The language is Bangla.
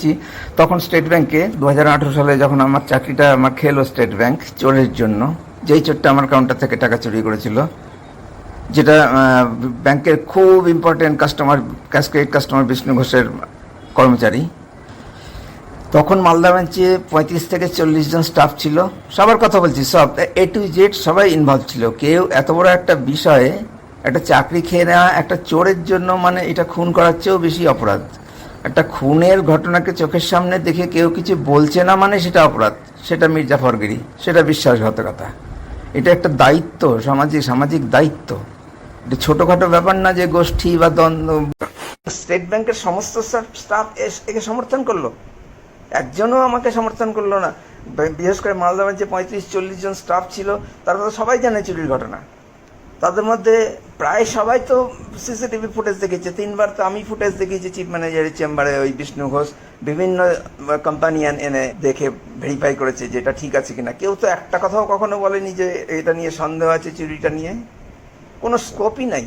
বলছি তখন স্টেট ব্যাংকে দু হাজার আঠারো সালে যখন আমার চাকরিটা, আমার খেলো স্টেট ব্যাংক চোরের জন্য। যেই চোরটা আমার কাউন্টার থেকে টাকা চুরি করেছিল, যেটা ব্যাংকের খুব important customer cash credit customer Bishnu ঘোষের কর্মচারী। তখন মালদা ব্রাঞ্চে পঁয়ত্রিশ থেকে চল্লিশ জন স্টাফ ছিল। সবার কথা বলছি, সব, এ টু জেড সবাই ইনভলভ ছিল। কেউ এত বড় একটা বিষয়ে একটা চাকরি খেয়ে নেওয়া, একটা চোরের জন্য মানে এটা খুন করার চেয়েও বেশি অপরাধ। একটা খুনের ঘটনাকে চোখের সামনে দেখে কেউ কিছু বলছে না মানে সেটা অপরাধ। সেটা মির্জাফরগিরি সেটা বিশ্বাসঘাতকতা। এটা একটা দায়িত্ব, সামাজিক সামাজিক দায়িত্ব। এটা ছোটোখাটো ব্যাপার না যে গোষ্ঠী বা দ্বন্দ্ব। স্টেট ব্যাংকের সমস্ত স্টাফ একে সমর্থন করল। একজনও আমাকে সমর্থন করল না। বিশেষ করে মালদা ব্রাঞ্চে পঁয়ত্রিশ, চল্লিশ জন স্টাফ ছিল, তারা তো সবাই জানে চুরির ঘটনা। তাদের মধ্যে প্রায় সবাই তো সিসিটিভি ফুটেজ দেখেছে। তিনবার তো আমি ফুটেজ দেখেছি চিফ ম্যানেজারের চেম্বারে ওই বিষ্ণু ঘোষ। বিভিন্ন কোম্পানি এনে দেখে ভেরিফাই করেছে যে এটা ঠিক আছে কিনা। কেউ তো একটা কথাও কখনো বলেনি যে এটা নিয়ে সন্দেহ আছে চুরিটা নিয়ে। কোনো স্কোপই নাই।